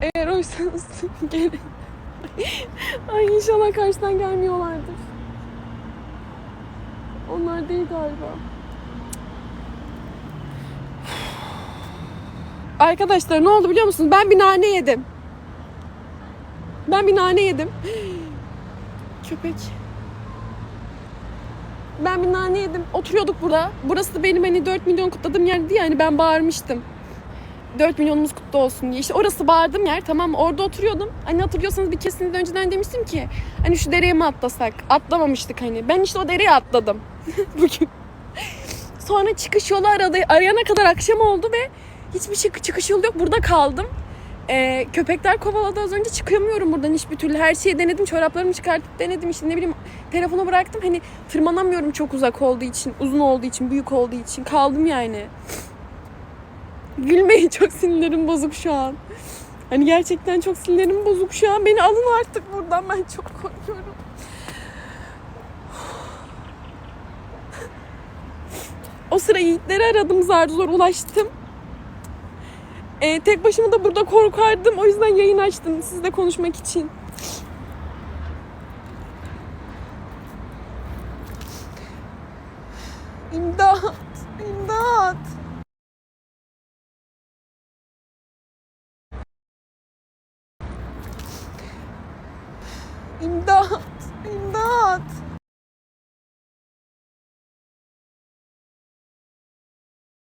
Eğer oysanız gelin. Ay inşallah karşıdan gelmiyorlardır. Onlar değil galiba. Arkadaşlar ne oldu biliyor musunuz? Ben bir nane yedim. Ben bir nane yedim. Köpek. Ben bir nane yedim. Oturuyorduk burada. Burası da benim hani 4 milyon kutladığım yerdi yani ben bağırmıştım. 4 milyonumuz kutlu olsun diye. İşte orası bağırdığım yer tamam? Orada oturuyordum. Hani hatırlıyorsanız bir kesinlikle önceden demiştim ki hani şu dereye mi atlasak? Atlamamıştık hani. Ben işte o dereye atladım bugün. Sonra çıkış yolu aradı. Arayana kadar akşam oldu ve hiçbir şey çıkış yolu yok. Burada kaldım. Ee, köpekler kovaladı az önce çıkamıyorum buradan hiçbir türlü. Her şeyi denedim. Çoraplarımı çıkartıp denedim. İşte ne bileyim telefonu bıraktım. Hani tırmanamıyorum çok uzak olduğu için, uzun olduğu için, büyük olduğu için. Kaldım yani. Gülmeyin çok sinirlerim bozuk şu an. Hani gerçekten çok sinirlerim bozuk şu an. Beni alın artık buradan ben çok korkuyorum. O sıra Yiğitleri aradım zar zor ulaştım. Ee, tek başıma da burada korkardım. O yüzden yayın açtım sizle konuşmak için. İmdat! İmdat!